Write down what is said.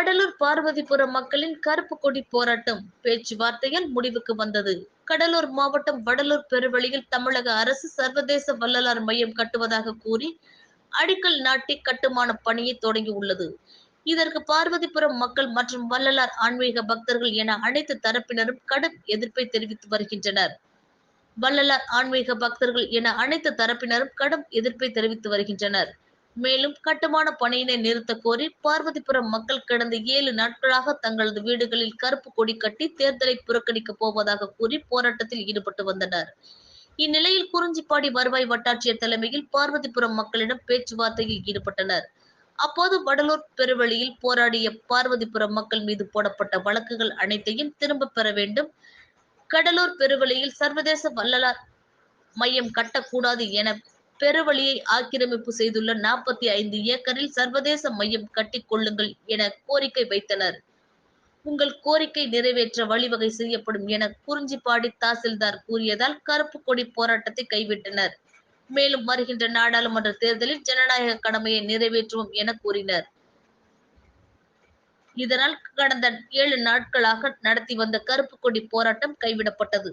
வடலூர் பார்வதிபுரம் மக்களின் கருப்பு கொடி போராட்டம் பேச்சுவார்த்தையால் முடிவுக்கு வந்தது. கடலூர் மாவட்டம் வடலூர் பெருவழியில் தமிழக அரசு சர்வதேச வள்ளலார் மையம் கட்டுவதாக கூறி அடிக்கல் நாட்டி கட்டுமான பணியை தொடங்கியுள்ளது. இதற்கு பார்வதிபுரம் மக்கள் மற்றும் வள்ளலார் ஆன்மீக பக்தர்கள் என அனைத்து தரப்பினரும் கடும் எதிர்ப்பை தெரிவித்து வருகின்றனர். வள்ளலார் ஆன்மீக பக்தர்கள் என அனைத்து தரப்பினரும் கடும் எதிர்ப்பை தெரிவித்து வருகின்றனர். மேலும் கட்டுமான பணியினை நிறுத்த கோரி பார்வதிபுரம் மக்கள் கடந்த ஏழு நாட்களாக தங்களது வீடுகளில் கருப்பு கொடி கட்டி தேர்தலை புறக்கணிக்கப் போவதாக கூறி போராட்டத்தில் ஈடுபட்டு வந்தனர். இந்நிலையில் குறிஞ்சிப்பாடி வருவாய் வட்டாட்சியர் தலைமையில் பார்வதிபுரம் மக்களிடம் பேச்சுவார்த்தையில் ஈடுபட்டனர். அப்போது வடலூர் பெருவழியில் போராடிய பார்வதிபுரம் மக்கள் மீது போடப்பட்ட வழக்குகள் அனைத்தையும் திரும்ப பெற வேண்டும். கடலூர் பெருவழியில் சர்வதேச வள்ளலார் மையம் கட்டக்கூடாது என பெருவழியை ஆக்கிரமிப்பு செய்துள்ள நாற்பத்தி ஐந்து ஏக்கரில் சர்வதேச மையம் கட்டிக்கொள்ளுங்கள் என கோரிக்கை வைத்தனர். உங்கள் கோரிக்கை நிறைவேற்ற வழிவகை செய்யப்படும் என குறிஞ்சிப்பாடி தாசில்தார் கூறியதால் கருப்பு கொடி போராட்டத்தை கைவிட்டனர். மேலும் வருகின்ற நாடாளுமன்ற தேர்தலில் ஜனநாயக கடமையை நிறைவேற்றுவோம் என கூறினர். இதனால் கடந்த ஏழு நாட்களாக நடத்தி வந்த கருப்பு கொடி போராட்டம் கைவிடப்பட்டது.